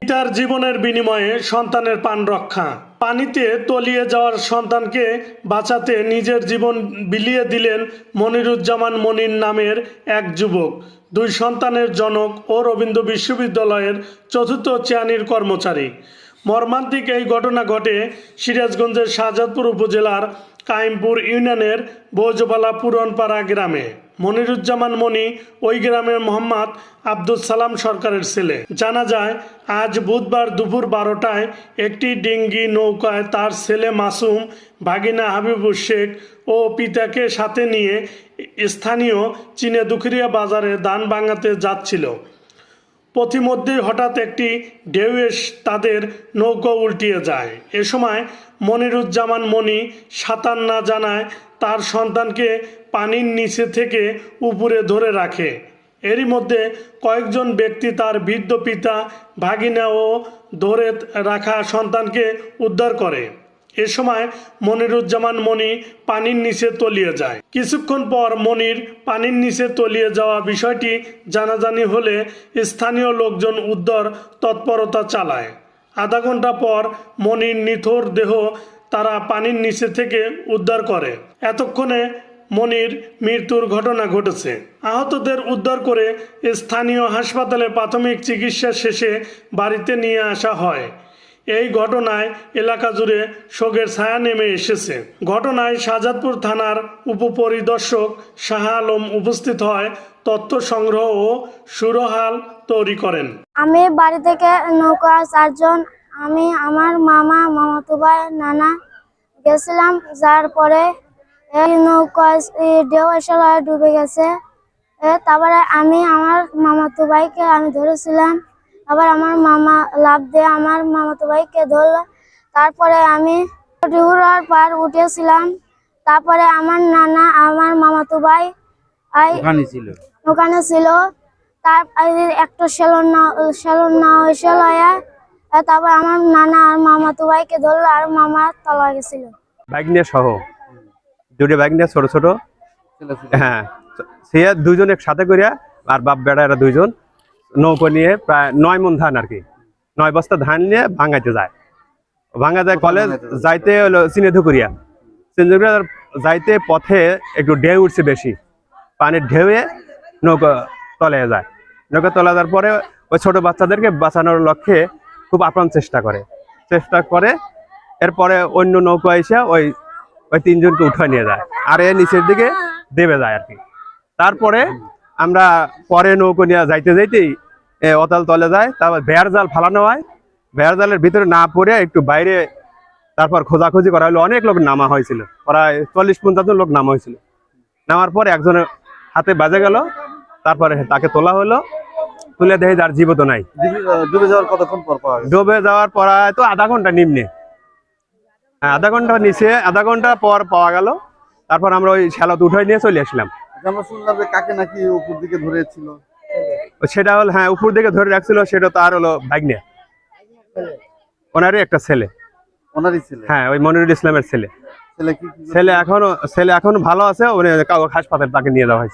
পিতার জীবনের বিনিময়ে সন্তানের পান রক্ষা। পানিতে তলিয়ে যাওয়ার সন্তানকে বাঁচাতে নিজের জীবন বিলিয়ে দিলেন মনিরুজ্জামান মনির নামের এক যুবক। দুই সন্তানের জনক ও রবীন্দ্র বিশ্ববিদ্যালয়ের চতুর্থ চেয়ানির কর্মচারী। মর্মান্তিক এই ঘটনা ঘটে সিরাজগঞ্জের শাহজাদপুর উপজেলার কাইমপুর ইউনিয়নের বৌজবালা পুরনপাড়া গ্রামে। মনিরুজ্জামান মনি ওই গ্রামের মোহাম্মদ আব্দুল সালাম সরকারের ছেলে। জানা যায়, আজ বুধবার দুপুর বারোটায় একটি ডিঙ্গি নৌকায় তার ছেলে মাসুম, ভাগিনা হাবিবুর শেখ ও পিতাকে সাথে নিয়ে স্থানীয় চীনে দুখরিয়া বাজারে দান ভাঙাতে যাচ্ছিল। পথিমধ্যেই হঠাৎ একটি ঢেউ তাদের নৌকা উল্টিয়ে যায়। এ সময় মনিরুজ্জামান মনি সাঁতার না জানায় তার সন্তানকে পানির নিচে থেকে উপরে ধরে রাখে। এরই মধ্যে কয়েকজন ব্যক্তি তার বৃদ্ধ পিতা ভাগিনা ও ধরে রাখা সন্তানকে উদ্ধার করে। এ সময় মনিরুজ্জামান মনি পানির নিচে তলিয়ে যায়। কিছুক্ষণ পর মনির পানির নিচে তলিয়ে যাওয়া বিষয়টি জানাজানি হলে স্থানীয় লোকজন উদ্ধার তৎপরতা চালায়। আধা ঘণ্টা পর মনির নিথর দেহ তারা পানির নিচে থেকে উদ্ধার করে। এতক্ষণে মনির মৃত্যুর ঘটনা ঘটেছে। আহতদের উদ্ধার করে স্থানীয় হাসপাতালে প্রাথমিক চিকিৎসা শেষে বাড়িতে নিয়ে আসা হয়। এই ঘটনায় এলাকা জুড়ে শোকের ছায়া নেমে এসেছে। ঘটনায় শাহজাদপুর থানার উপপরিদর্শক শাহ আলম উপস্থিত হয় তথ্য সংগ্রহ ও সুরহাল তৈরি করেন। আমি বাড়ি থেকে নৌকা চারজন, আমি আমার মামা মামাতো ভাই নানা গেছিলাম। যার পরে এই নৌকা ঢেউ এসে ডুবে গেছে। তারপরে আমি আমার মামাতো ভাইকে আমি ধরেছিলাম। আবার আমার মামা লাভ দিয়ে আমার মামাতো ভাইকে ধরলো। তারপরে আমি ডিহুরার পার উঠেছিলাম। তারপরে আমার নানা আমার মামাতো ভাই ওখানে ছিল? তার একটা সেলুন না সেলুন না হয়েছিল তারপর আমার নানা আর মামা তো ভাইকে ধরলো আর মামা তলা গেছিল। বাইক সহ? দুটো বাইক নিয়ে ছোট? ছোট। হ্যাঁ। সে দুজন একসাথে করিয়া আর বাপ বেড়া এরা দুইজন। নৌকো নিয়ে প্রায় নয় মন ধান আর কি। নয় বস্তা ধান নিয়ে ভাঙাইতে যায়। ভাঙা যায় কলেজ যাইতে হলো চিনেধুকুরিয়া চিনেধুকুরিয়া যাইতে পথে একটু ঢেউ উঠছে বেশি। পানির ঢেউয়ে নৌকা তলে যায়। নৌকা তলে যাওয়ার পরে ওই ছোট বাচ্চাদেরকে বাঁচানোর লক্ষ্যে খুব আপ্রাণ চেষ্টা করে। চেষ্টা করে এরপরে অন্য নৌকা এসে ওই ওই তিনজনকে উঠে নিয়ে যায়। আর এ নিচের দিকে দেবে যায় আর কি। তারপরে আমরা পরে নৌকো নিয়ে যাইতে যাইতেই অতাল তলে যায় তারপর বেয়ার জাল ফালানো হয়। বেয়ার জালের ভিতরে না পড়ে একটু বাইরে তারপর খোঁজাখুঁজি করা হলো। অনেক লোক নামা হয়েছিল। প্রায় চল্লিশ পঞ্চাশ জন লোক নামা হয়েছিল। নামার পর একজনের হাতে বাজে গেল তারপরে তাকে তোলা হলো। তুলে দেখে যার জীবিত নাই। ডুবে- যাওয়ার কতক্ষণ পর ডুবে যাওয়ার পর তো আধা ঘণ্টা নিম্নে। হ্যাঁ আধা ঘণ্টা নিচে আধা ঘণ্টা পর পাওয়া গেল। তারপর আমরা ওই শ্যালত উঠে নিয়ে চলে আসলাম। আমরা শুনলাম যে কাকে নাকি উপর দিকে ধরেছিল। সেটা হল হ্যাঁ উপর দিকে ধরে রাখছিল সেটা তার হলো ভাগ্নে। ওনারই একটা ছেলে। ওনারই ছেলে? হ্যাঁ ওই মনিরুল ইসলামের ছেলে। ছেলে কি কি ছেলে এখনও ছেলে এখন ভালো আছে ওখানে হাসপাতালে তাকে নিয়ে যাওয়া হয়েছে।